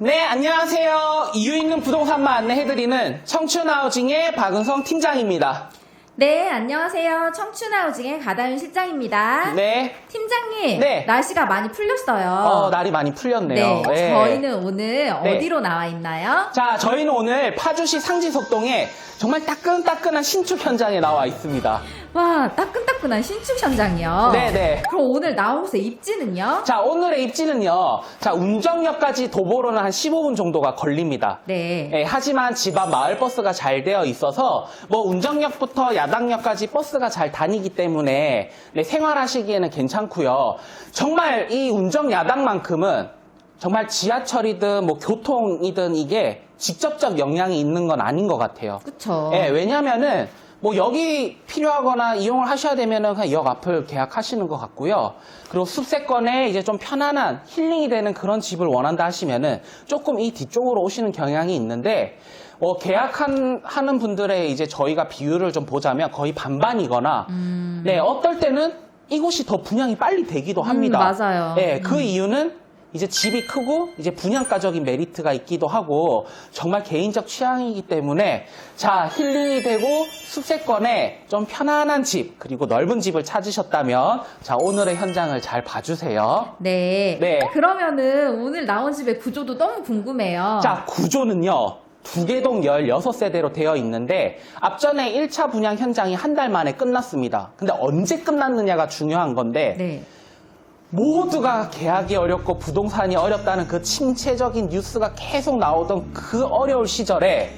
네, 안녕하세요. 이유 있는 부동산만 안내해드리는 청춘하우징의 박은성 팀장입니다. 네, 안녕하세요. 청춘하우징의 가다윤 실장입니다. 네, 팀장님, 네. 날씨가 많이 풀렸어요. 어, 날이 많이 풀렸네요. 네, 네. 저희는 오늘 네. 어디로 나와 있나요? 자, 저희는 오늘 파주시 상지석동에 정말 따끈따끈한 신축 현장에 나와 있습니다. 와, 따끈따끈한 신축 현장이요. 네네. 그럼 오늘 나온 곳의 입지는요? 자, 오늘의 입지는요. 자, 운정역까지 도보로는 한 15분 정도가 걸립니다. 네. 예, 하지만 집 앞 마을 버스가 잘 되어 있어서 뭐 운정역부터 야당역까지 버스가 잘 다니기 때문에 네, 생활하시기에는 괜찮고요. 정말 이 운정 야당만큼은 정말 지하철이든 뭐 교통이든 이게 직접적 영향이 있는 건 아닌 것 같아요. 그쵸. 예, 왜냐면은 뭐 여기 필요하거나 이용을 하셔야 되면은 그냥 역 앞을 계약하시는 것 같고요. 그리고 숲세권에 이제 좀 편안한 힐링이 되는 그런 집을 원한다 하시면은 조금 이 뒤쪽으로 오시는 경향이 있는데 어, 계약한 하는 분들의 이제 저희가 비율을 좀 보자면 거의 반반이거나 네 어떨 때는 이곳이 더 분양이 빨리 되기도 합니다. 음, 맞아요. 네, 그 이유는 이제 집이 크고 이제 분양가적인 메리트가 있기도 하고 정말 개인적 취향이기 때문에 자 힐링이 되고 숲세권에 좀 편안한 집 그리고 넓은 집을 찾으셨다면 자 오늘의 현장을 잘 봐주세요. 네. 네. 그러면은 오늘 나온 집의 구조도 너무 궁금해요. 자 구조는요. 두개동 16세대로 되어 있는데 앞전에 1차 분양 현장이 한 달 만에 끝났습니다. 근데 언제 끝났느냐가 중요한 건데 네. 모두가 계약이 어렵고 부동산이 어렵다는 그 침체적인 뉴스가 계속 나오던 그 어려울 시절에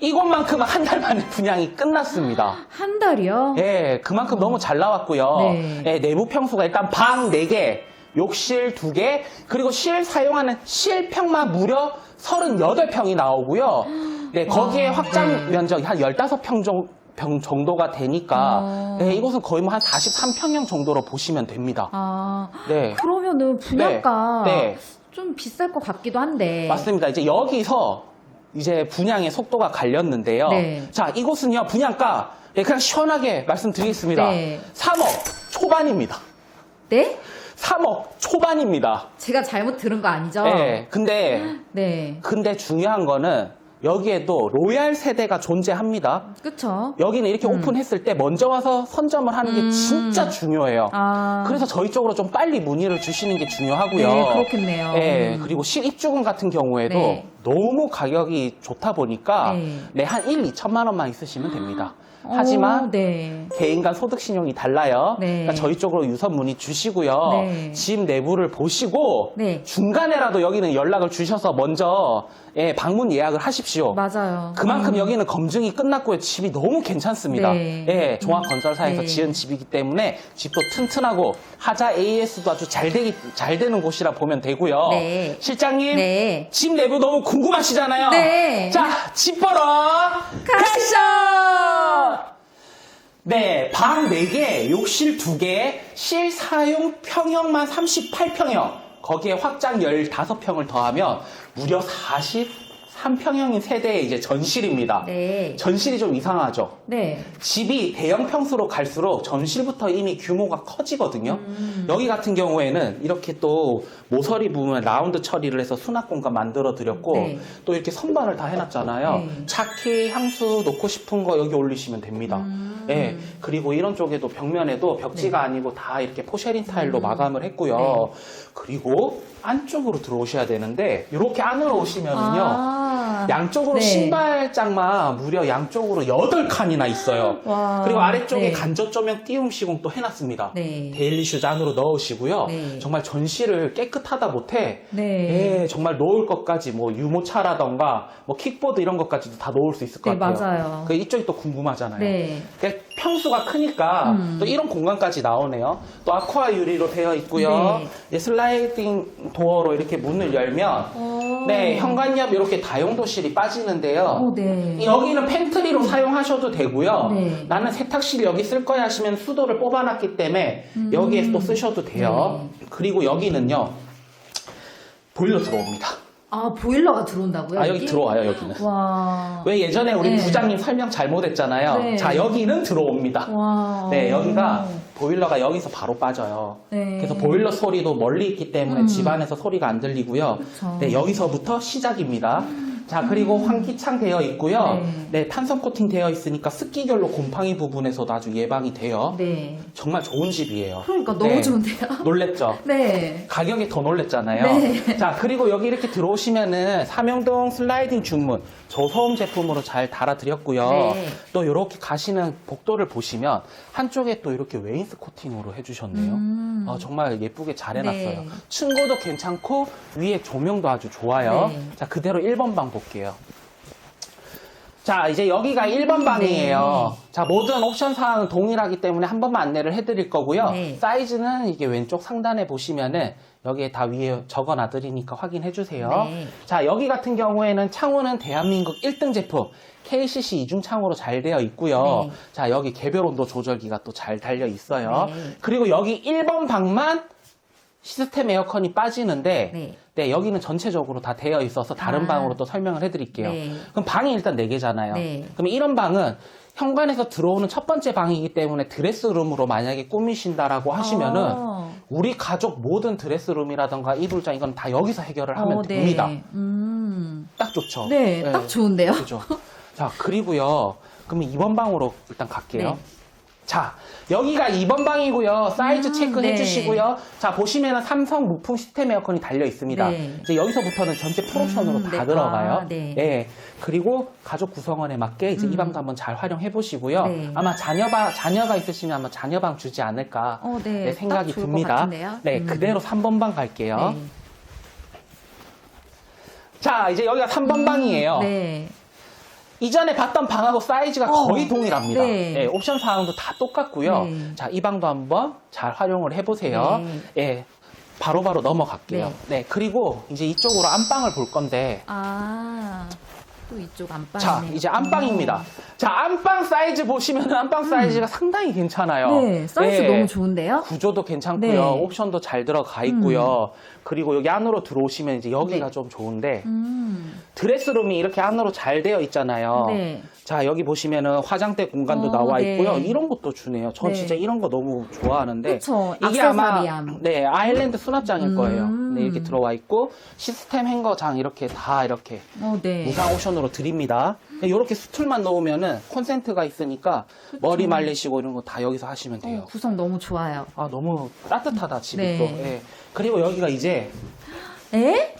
이곳만큼은 한 달 만에 분양이 끝났습니다. 한 달이요? 예, 그만큼 너무 잘 나왔고요. 네. 예, 내부 평수가 일단 방 4개, 욕실 2개, 그리고 실 사용하는 실평만 무려 38평이 나오고요. 네, 거기에 와, 확장 네. 면적이 한 15평 정도. 평 정도가 되니까 어. 네, 이곳은 거의 뭐 한 43평형 정도로 보시면 됩니다. 아, 네. 그러면은 분양가 네, 네. 좀 비쌀 것 같기도 한데. 맞습니다. 이제 여기서 이제 분양의 속도가 갈렸는데요. 네. 자, 이곳은요, 분양가, 네, 그냥 시원하게 말씀드리겠습니다. 네. 3억 초반입니다. 네? 3억 초반입니다. 제가 잘못 들은 거 아니죠? 네. 근데, 네. 근데 중요한 거는 여기에도 로얄 세대가 존재합니다. 그쵸? 여기는 이렇게 오픈했을 때 먼저 와서 선점을 하는 게 음. 진짜 중요해요. 아. 그래서 저희 쪽으로 좀 빨리 문의를 주시는 게 중요하고요. 네, 그렇겠네요. 네, 음. 그리고 실입주금 같은 경우에도 네. 너무 가격이 좋다 보니까 네. 네, 한 1, 2천만 원만 있으시면 됩니다. 어, 하지만 네. 개인 간 소득 신용이 달라요. 네. 그러니까 저희 쪽으로 유선 문의 주시고요. 네. 집 내부를 보시고 네. 중간에라도 여기는 연락을 주셔서 먼저 예, 방문 예약을 하십시오. 맞아요. 그만큼 음. 여기는 검증이 끝났고요. 집이 너무 괜찮습니다. 네. 예, 종합건설사에서 네. 지은 집이기 때문에 집도 튼튼하고 하자 AS도 아주 잘 되기 잘 되는 곳이라 보면 되고요. 네. 실장님, 네. 집 내부 너무 궁금하시잖아요. 네. 자, 집 보러 가시죠. 네, 방 4개, 욕실 2개, 실사용 평형만 38평형, 거기에 확장 15평을 더하면 무려 43평형인 세대의 이제 전실입니다. 네. 전실이 좀 이상하죠? 네. 집이 대형 평수로 갈수록 전실부터 이미 규모가 커지거든요. 음. 여기 같은 경우에는 이렇게 또 모서리 부분 라운드 처리를 해서 수납 공간 만들어 드렸고 네. 또 이렇게 선반을 다 해놨잖아요. 네. 차키, 향수 놓고 싶은 거 여기 올리시면 됩니다. 음. 예. 그리고 이런 쪽에도 벽면에도 벽지가 아니고 다 이렇게 포쉐린 타일로 마감을 했고요. 네. 그리고 안쪽으로 들어오셔야 되는데 이렇게 안으로 오시면은요. 아. 양쪽으로 네. 신발장만 무려 양쪽으로 8칸이나 있어요. 와. 그리고 아래쪽에 네. 간접 조명 띄움 시공 또 해놨습니다. 네. 데일리 슈즈 안으로 넣으시고요. 네. 정말 전시를 깨끗하다 못해 네. 예, 정말 놓을 것까지 뭐 유모차라던가 뭐 킥보드 이런 것까지도 다 놓을 수 있을 것 네, 같아요. 맞아요. 그 이쪽이 또 궁금하잖아요. 네. 평수가 크니까 음. 또 이런 공간까지 나오네요. 또 아쿠아 유리로 되어 있고요. 네. 예, 슬라이딩 도어로 이렇게 문을 열면 어. 네, 현관 옆 이렇게 다용도실이 빠지는데요. 어, 네. 여기는 팬트리로 사용하셔도 되고요. 네. 나는 세탁실 여기 쓸 거야 하시면 수도를 뽑아놨기 때문에 음. 여기에 또 쓰셔도 돼요. 네. 그리고 여기는요. 보일러 들어옵니다. 아, 보일러가 들어온다고요? 아, 여기 들어와요, 여기는. 와. 왜 예전에 우리 네. 부장님 설명 잘못했잖아요. 네. 자, 여기는 들어옵니다. 와. 네, 여기가 보일러가 여기서 바로 빠져요. 네. 그래서 보일러 소리도 멀리 있기 때문에 음. 집안에서 소리가 안 들리고요. 그쵸. 네, 여기서부터 시작입니다. 자, 그리고 환기창 되어 있고요. 네. 네, 탄성 코팅 되어 있으니까 습기결로 곰팡이 부분에서도 아주 예방이 돼요. 네. 정말 좋은 집이에요. 그러니까 너무 네. 좋은데요? 놀랬죠? 네. 가격이 더 놀랬잖아요. 네. 자, 그리고 여기 이렇게 들어오시면은 삼용동 슬라이딩 중문 저소음 제품으로 잘 달아드렸고요. 네. 또 이렇게 가시는 복도를 보시면 한쪽에 또 이렇게 웨인스 코팅으로 해주셨네요. 음. 어, 정말 예쁘게 잘 해놨어요. 네. 층고도 괜찮고 위에 조명도 아주 좋아요. 네. 자, 그대로 1번 방 볼게요. 자, 이제 여기가 1번 방이에요. 자, 모든 옵션 사항은 동일하기 때문에 한 번만 안내를 해드릴 거고요. 네. 사이즈는 이게 왼쪽 상단에 보시면은 여기에 다 위에 적어 놔드리니까 확인해 주세요. 네. 자, 여기 같은 경우에는 창호는 대한민국 1등 제품 KCC 이중 창호로 잘 되어 있고요. 네. 자, 여기 개별 온도 조절기가 또 잘 달려 있어요. 네. 그리고 여기 1번 방만 시스템 에어컨이 빠지는데 네. 네, 여기는 전체적으로 다 되어 있어서 다른 아. 방으로 또 설명을 해드릴게요. 네. 그럼 방이 일단 4개잖아요. 네. 그럼 이런 방은 현관에서 들어오는 첫 번째 방이기 때문에 드레스룸으로 만약에 꾸미신다라고 하시면은 어. 우리 가족 모든 드레스룸이라던가 이불장 이건 다 여기서 해결을 하면 어, 네. 됩니다. 음. 딱 좋죠. 네, 딱 좋은데요? 그죠. 자, 그리고요. 그러면 2번 방으로 일단 갈게요. 네. 자, 여기가 2번 방이고요. 사이즈 음, 체크해 네. 주시고요. 자, 보시면은 삼성 무풍 시스템 에어컨이 달려 있습니다. 네. 이제 여기서부터는 전체 풀옵션으로 음, 다 네. 들어가요. 아, 네. 예. 그리고 가족 구성원에 맞게 이제 음. 이 방도 한번 잘 활용해 보시고요. 네. 아마 자녀방, 자녀가 있으시면 아마 자녀방 주지 않을까 어, 네. 네, 생각이 듭니다. 네, 음. 그대로 3번 방 갈게요. 네. 자, 이제 여기가 3번 방이에요. 네. 이전에 봤던 방하고 사이즈가 어, 거의 동일합니다. 네. 예, 옵션 사항도 다 똑같고요. 네. 자, 이 방도 한번 잘 활용을 해보세요. 네. 예, 바로바로 넘어갈게요. 네. 그리고 이제 이쪽으로 안방을 볼 건데, 아, 또 이쪽 안방이네. 자, 이제 안방입니다. 자, 안방 사이즈 보시면 안방 사이즈가 상당히 괜찮아요. 음. 네, 사이즈 예, 너무 좋은데요? 구조도 괜찮고요. 네. 옵션도 잘 들어가 있고요. 그리고 여기 안으로 들어오시면 이제 여기가 네. 좀 좋은데, 음. 드레스룸이 이렇게 안으로 잘 되어 있잖아요. 네. 자, 여기 보시면은 화장대 공간도 어, 나와 네. 있고요. 이런 것도 주네요. 전 네. 진짜 이런 거 너무 좋아하는데. 그쵸, 이게 아마 액세서리함. 네, 아일랜드 수납장일 거예요. 음. 네, 이렇게 들어와 있고 시스템 행거장 이렇게 다 이렇게 어, 네. 무상 옵션으로 드립니다. 이렇게 수툴만 넣으면은 콘센트가 있으니까 머리 말리시고 이런 거 다 여기서 하시면 돼요. 어, 구성 너무 좋아요. 아, 너무 따뜻하다, 집이 네. 또. 예. 그리고 여기가 이제 에?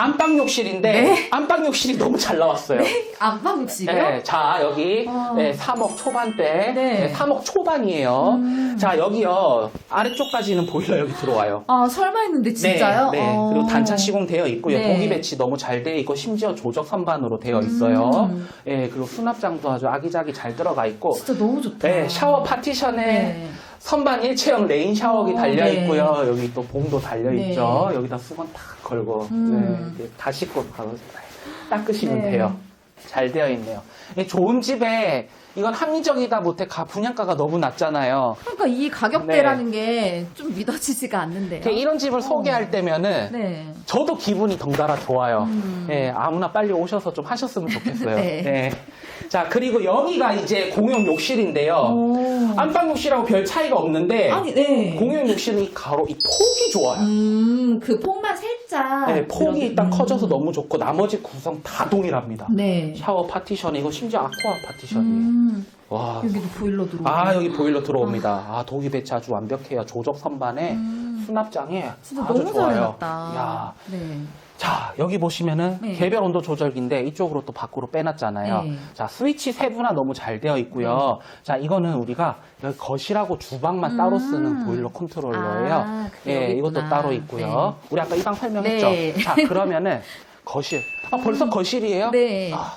안방 욕실인데 네. 안방 욕실이 너무 잘 나왔어요. 안방 욕실이요? 네, 자 여기 어. 네, 3억 초반대, 네. 네, 3억 초반이에요. 음. 자 여기요 아래쪽까지는 보일러 여기 들어와요. 아, 설마 했는데 진짜요? 네, 네. 어. 그리고 단차 시공되어 있고요. 네. 공기 배치 너무 잘 되어 있고 심지어 조적 선반으로 되어 있어요. 음. 예, 그리고 수납장도 아주 아기자기 잘 들어가 있고, 진짜 너무 좋다. 네, 샤워 파티션에 네. 선반 일체형 레인 샤워기 어, 달려 네. 있고요. 여기 또 봉도 달려 네. 있죠. 여기다 수건 탁 걸고 음. 네, 다 씻고 바로 닦으시면 네. 돼요. 잘 되어 있네요. 이 좋은 집에 이건 합리적이다 못해 가 분양가가 너무 낮잖아요. 그러니까 이 가격대라는 게 좀 믿어지지가 않는데요. 그 이런 집을 소개할 때면은 네. 저도 기분이 덩달아 좋아요. 음. 예, 아무나 빨리 오셔서 좀 하셨으면 좋겠어요. 네. 예. 자, 그리고 여기가 이제 공용 욕실인데요. 오. 안방 욕실하고 별 차이가 없는데 아니, 네. 공용 욕실은 이 가로 이 폭이 좋아요. 음, 그 폭만 살짝. 네, 폭이 일단 음. 커져서 너무 좋고 나머지 구성 다 동일합니다. 네. 샤워 파티션이고 심지어 아쿠아 파티션이에요. 음, 와. 여기도 보일러 들어오고. 아 여기 보일러 들어옵니다. 아 독이 배치 아주 완벽해요. 조적 선반에 음. 수납장에 진짜 아주 너무 좋아요. 야, 네. 자 여기 보시면은 네. 개별 온도 조절기인데 이쪽으로 또 밖으로 빼놨잖아요. 네. 자 스위치 세분화 너무 잘 되어 있고요. 자 이거는 우리가 여기 거실하고 주방만 따로 음. 쓰는 보일러 컨트롤러예요. 아, 그게 예, 여기 이것도 있구나. 따로 있고요. 네. 우리 아까 이 방 설명했죠. 네. 자 그러면은 거실. 아 벌써 거실이에요? 네. 아,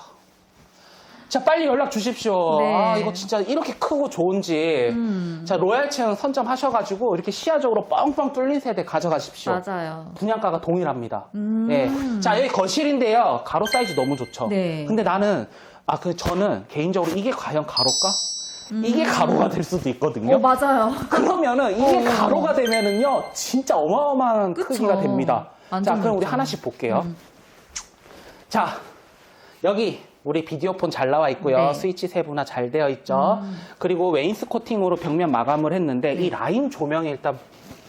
자 빨리 연락 주십시오. 네. 아 이거 진짜 이렇게 크고 좋은지. 음. 자 로얄층 선점하셔가지고 이렇게 시야적으로 뻥뻥 뚫린 세대 가져가십시오. 맞아요. 분양가가 동일합니다. 음. 예. 자 여기 거실인데요. 가로 사이즈 너무 좋죠. 네. 근데 나는 아 그 저는 개인적으로 이게 과연 가로일까? 이게 음. 가로가 될 수도 있거든요. 어, 맞아요. 그러면은 이게 어. 가로가 되면은요 진짜 어마어마한 그쵸. 크기가 됩니다. 자 그럼 우리. 하나씩 볼게요. 음. 자 여기 우리 비디오폰 잘 나와 있고요. 네. 스위치 세분화 잘 되어 있죠. 음. 그리고 웨인스 코팅으로 벽면 마감을 했는데 네. 이 라인 조명이 일단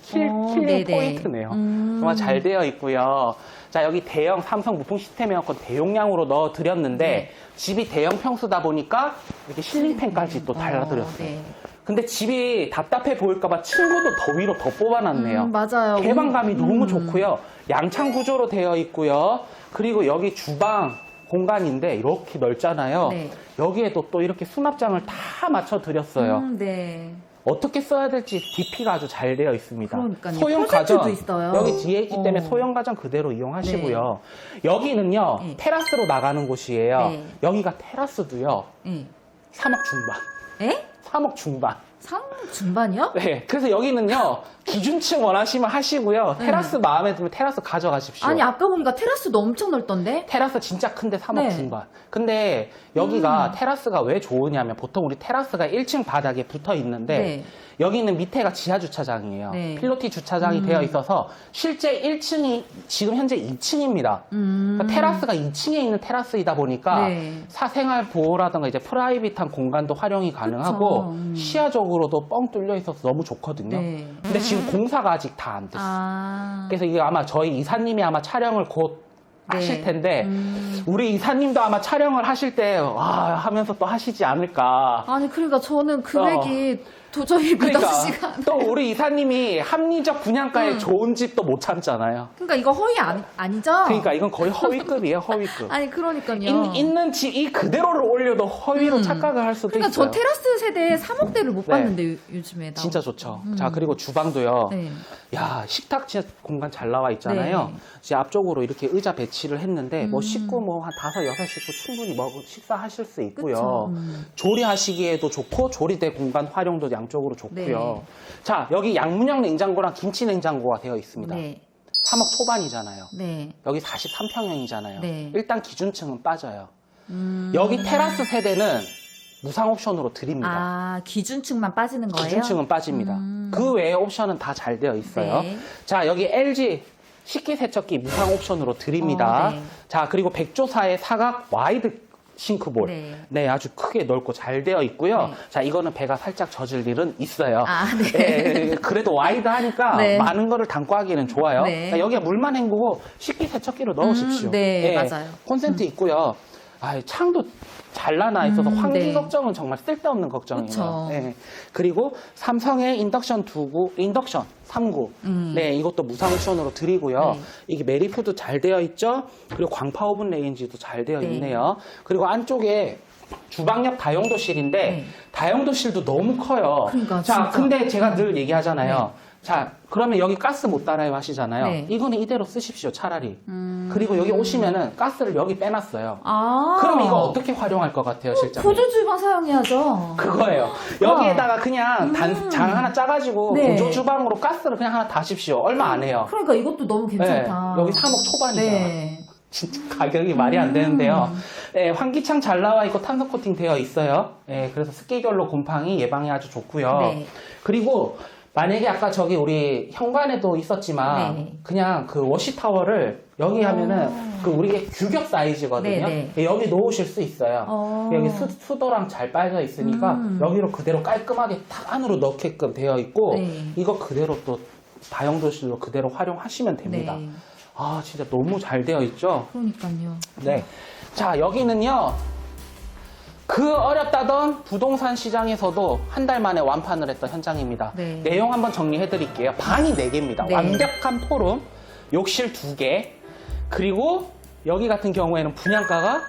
킬, 어, 킬링 네네. 포인트네요. 음. 정말 잘 되어 있고요. 자, 여기 대형 삼성 무풍 시스템 에어컨 대용량으로 넣어 드렸는데 네. 집이 대형 평수다 보니까 이렇게 실링팬까지 또 달라드렸어요. 어, 네. 근데 집이 답답해 보일까봐 층고도 더 위로 더 뽑아놨네요. 음, 맞아요. 개방감이 음. 너무 좋고요. 양창 구조로 되어 있고요. 그리고 여기 주방 공간인데 이렇게 넓잖아요. 네. 여기에도 또 이렇게 수납장을 다 맞춰 드렸어요. 음, 네. 어떻게 써야 될지 DP가 아주 잘 되어 있습니다. 그러니까요. 소형 가전 있어요. 여기 뒤에 있기 때문에 어. 소형 가전 그대로 이용하시고요. 여기는요 네. 테라스로 나가는 곳이에요. 네. 여기가 테라스도요 예. 3억 중반, 에? 3억 중반. 3 중반이요? 네, 그래서 여기는요 기준층 원하시면 하시고요. 테라스 마음에 들면 테라스 가져가십시오. 네. 아니 아까 보니까 테라스도 엄청 넓던데? 테라스 진짜 큰데 3억 네. 음. 중반. 근데 여기가 테라스가 왜 좋으냐면 보통 우리 테라스가 1층 바닥에 붙어 있는데 네. 여기는 밑에가 지하 주차장이에요. 네. 필로티 주차장이 음. 되어 있어서 실제 1층이 지금 현재 2층입니다. 음. 그러니까 테라스가 2층에 있는 테라스이다 보니까 네. 사생활 보호라든가 이제 프라이빗한 공간도 활용이 가능하고 음. 시야적으로도 뻥 뚫려 있어서 너무 좋거든요. 네. 근데 지금 공사가 아직 다 안 됐어요. 아. 그래서 이게 아마 저희 이사님이 아마 촬영을 곧 네. 하실 텐데 음. 우리 이사님도 아마 촬영을 하실 때 와, 하면서 또 하시지 않을까. 아니 그러니까 저는 금액이 도저히 그러니까 믿어지지가 않아요. 또 우리 이사님이 합리적 분양가에 음. 좋은 집도 못 참잖아요. 그러니까 이거 허위 아니, 아니죠? 그러니까 이건 거의 허위급이에요, 허위급. 아니 그러니까요. 있, 있는 집 이 그대로를 올려도 허위로 음. 착각을 할 수도 그러니까 있어요. 저 테라스 세대에 3억대를 못 네. 봤는데 요- 요즘에 나. 진짜 좋죠. 음. 자 그리고 주방도요. 네. 야 식탁 진짜 공간 잘 나와 있잖아요. 네. 이제 앞쪽으로 이렇게 의자 배치를 했는데 뭐 음. 식구 뭐 한 다섯 여섯 식구 충분히 먹 식사하실 수 있고요. 그쵸. 음. 조리하시기에도 좋고 조리대 공간 활용도 양 쪽으로 좋고요. 네. 자 여기 양문형 냉장고랑 김치 냉장고가 되어 있습니다. 네. 3억 초반이잖아요. 네. 여기 43평형이잖아요. 네. 일단 기준층은 빠져요. 음. 여기 테라스 세대는 무상 옵션으로 드립니다. 아 기준층만 빠지는 거예요? 기준층은 빠집니다. 음. 그 외의 옵션은 다 잘 되어 있어요. 네. 자, 여기 LG 식기세척기 무상 옵션으로 드립니다. 어, 네. 자, 그리고 백조사의 사각 와이드 싱크볼. 네. 네. 아주 크게 넓고 잘 되어 있고요. 네. 자, 이거는 배가 살짝 젖을 일은 있어요. 아, 네. 예, 그래도 와이드 하니까 네. 많은 거를 담고 하기는 좋아요. 네. 자, 여기에 물만 헹구고 식기 세척기로 넣으십시오. 음, 네, 예, 맞아요. 콘센트 있고요. 아, 창도 잘 나나 있어서 음, 환기 네. 걱정은 정말 쓸데없는 걱정이에요. 그쵸. 예. 그리고 삼성의 인덕션 2구, 인덕션 3구. 음. 네, 이것도 무상 옵션으로 드리고요. 네. 이게 메리푸드 잘 되어 있죠? 그리고 광파 오븐 레인지도 잘 되어 네. 있네요. 그리고 안쪽에 주방 옆 다용도실인데 네. 다용도실도 너무 커요. 그러니까, 자, 진짜. 근데 제가 늘 얘기하잖아요. 자, 그러면 여기 가스 못 달아요 하시잖아요. 네. 이거는 이대로 쓰십시오, 차라리. 음. 그리고 여기 오시면은 가스를 여기 빼놨어요. 아. 그럼 이거 어떻게 활용할 것 같아요, 실장님? 보조 주방 사용해야죠. 그거예요. 여기에다가 그냥 단, 음. 장 하나 짜가지고 네. 보조 주방으로 가스를 그냥 하나 다십시오. 얼마 안 해요. 그러니까 이것도 너무 괜찮다. 네, 여기 3억 초반이잖아요. 네. 진짜 가격이 말이 안 되는데요. 음. 네, 환기창 잘 나와 있고 탄소 코팅 되어 있어요. 네, 그래서 습기결로 곰팡이 예방이 아주 좋고요. 네. 그리고 만약에 아까 저기 우리 현관에도 있었지만 네. 그냥 그 워시 타워를 여기 하면은 어. 그 우리게 규격 사이즈거든요. 네, 여기 놓으실 수 있어요. 어. 여기 수, 수도랑 잘 빠져 있으니까 음. 여기로 그대로 깔끔하게 탁 안으로 넣게끔 되어 있고 네. 이거 그대로 또 다용도실로 그대로 활용하시면 됩니다. 네. 아 진짜 너무 잘 되어 있죠. 그러니까요. 네. 자 여기는요. 그 어렵다던 부동산 시장에서도 한 달 만에 완판을 했던 현장입니다. 네. 내용 한번 정리해 드릴게요. 방이 4개입니다. 네. 완벽한 포룸, 욕실 2개, 그리고 여기 같은 경우에는 분양가가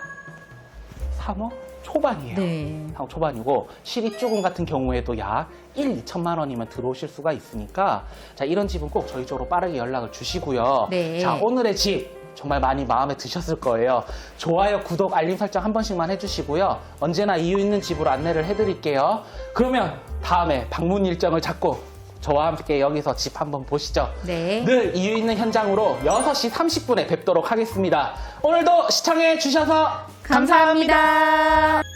3억 초반이에요. 네. 3억 초반이고 시립주금 같은 경우에도 약 1, 2천만 원이면 들어오실 수가 있으니까 자 이런 집은 꼭 저희 쪽으로 빠르게 연락을 주시고요. 네. 자 오늘의 집 정말 많이 마음에 드셨을 거예요. 좋아요, 구독, 알림 설정 한 번씩만 해주시고요. 언제나 이유 있는 집으로 안내를 해드릴게요. 그러면 다음에 방문 일정을 잡고 저와 함께 여기서 집 한번 보시죠. 네. 늘 이유 있는 현장으로 6시 30분에 뵙도록 하겠습니다. 오늘도 시청해 주셔서 감사합니다. 감사합니다.